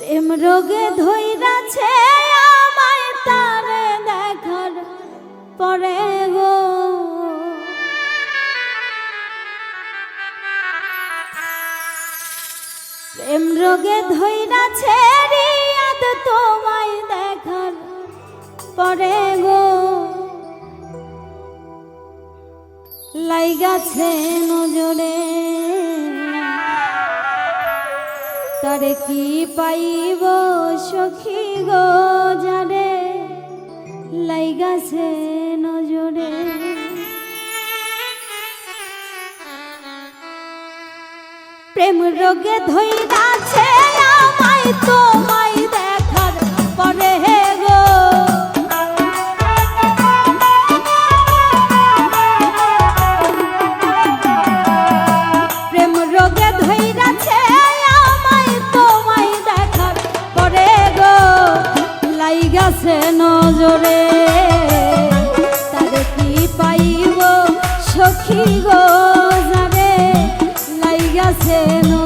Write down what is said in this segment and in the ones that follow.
প্রেম রোগে ধৈরাছে আমায় তারে দেখার পরে গো। প্রেম রোগে ধৈরাছে রিয়াদ তোমায় দেখার পরে গো। লাইগাছে নজরে। তারে কি পাইব সখী গো যারে লাইগাছে নজরে। প্রেম রোগে ধৈরাছে আমায় তোমায় দেখার হে গো। রোগে ধৈরাছে লাইগাছে নজরে তাদের কি পাইব সখী গো যাবে? লাইগাছে নজরে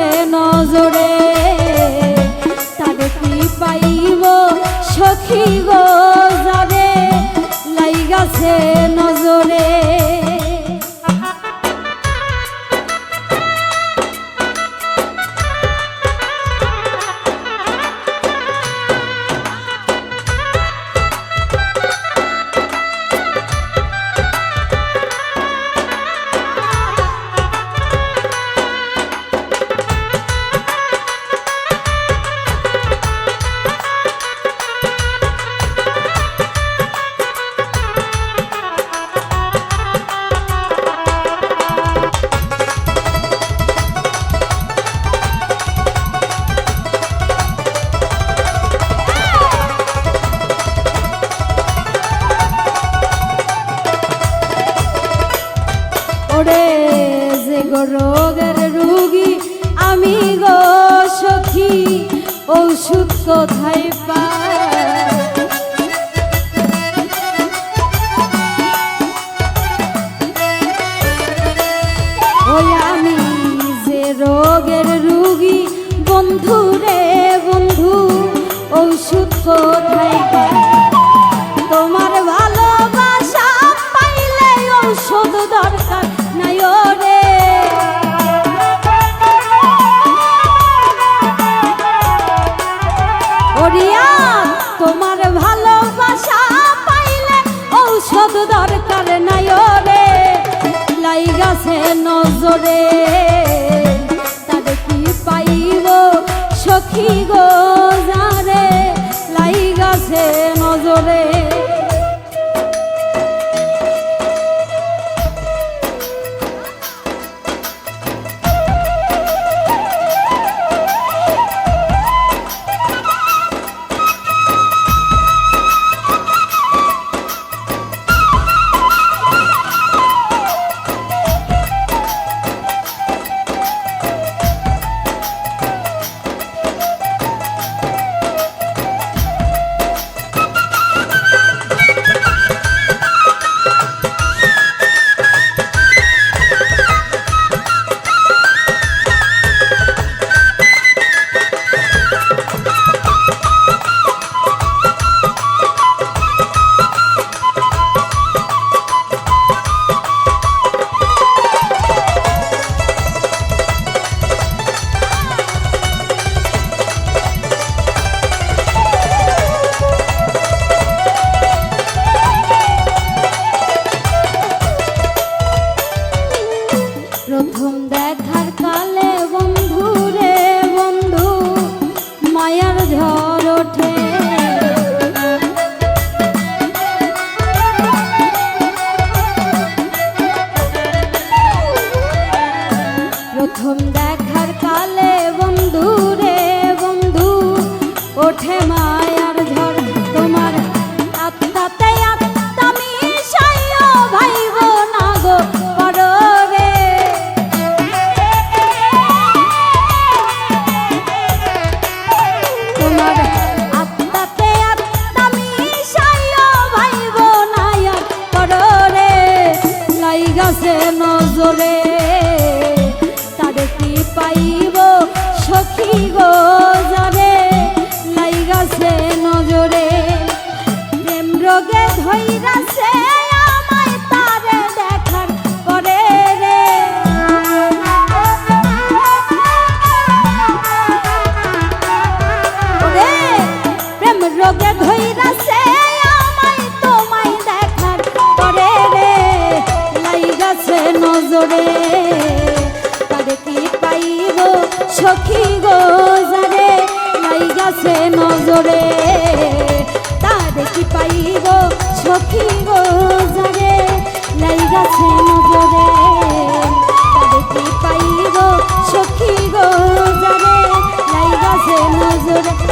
লাইগাছে নজরে তারে কি পাইব? সখী গো যারে লাইগাছে নজরে। ওরে যে রোগের রুগী আমি গো সখী ঔষধ কোথায় পাই নজরে সখী গো জারে নাই গাছে নজরে। তা দেখি পাই গো সখী গো জারে নাই গাছে নজরে। তা দেখি পাই সখী গো নাই গাছে নজরে।